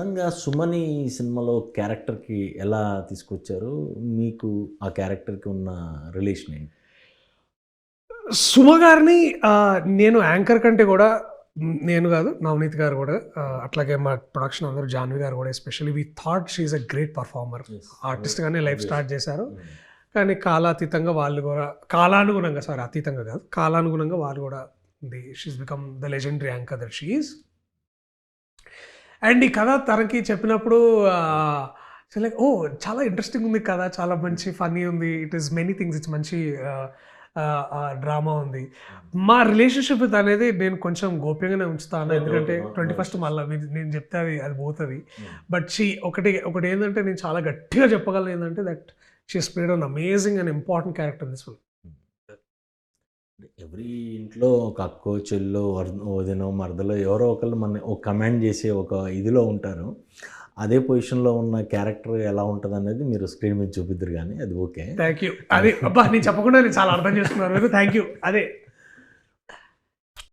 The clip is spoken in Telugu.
సడన్గా సుమని సినిమాలో క్యారెక్టర్కి ఎలా తీసుకొచ్చారు? మీకు ఆ క్యారెక్టర్కి ఉన్న రిలేషన్ ఏంటి? సుమ గారిని నేను యాంకర్ కంటే కూడా నేను కాదు నవనీత్ గారు కూడా అట్లాగే మా ప్రొడక్షన్ అందరూ జాన్వి గారు కూడా especially we thought she a great performer. Artist గానే లైఫ్ స్టార్ట్ చేశారు. కానీ కాలాతీతంగా వాళ్ళు కూడా కాలానుగుణంగా సారీ అతీతంగా కాదు కాలానుగుణంగా వాళ్ళు కూడా the she's become the legendary anchor that she's and ఈ కథ తనకి చెప్పినప్పుడు లైక్ ఓ చాలా ఇంట్రెస్టింగ్ ఉంది కథ చాలా మంచి ఫనీ ఉంది. It is many things it's మంచి డ్రామా ఉంది. మా రిలేషన్షిప్ అనేది నేను కొంచెం గోప్యంగానే ఉంచుతాను. ఎందుకంటే ట్వంటీ ఫస్ట్ మళ్ళీ నేను చెప్తే అది అది పోతుంది. బట్ షీ ఒకటి ఒకటి ఏంటంటే నేను చాలా గట్టిగా చెప్పగలను ఏంటంటే that she speed an amazing and important character this film. Every ఇంట్లో ఒక అక్కో చెల్లో వదినో మరదలో ఎవరో ఒకళ్ళు మన ఒక కమాండ్ చేసే ఒక ఇదిలో ఉంటారు. అదే పొజిషన్లో ఉన్న క్యారెక్టర్ ఎలా ఉంటుంది అనేది మీరు స్క్రీన్ మీద చూపిద్దరు కానీ అది ఓకే. థ్యాంక్ యూ అదే అబ్బా నేను చెప్పకుండా నేను చాలా అర్థం చేసుకున్నాను. థ్యాంక్ యూ అదే.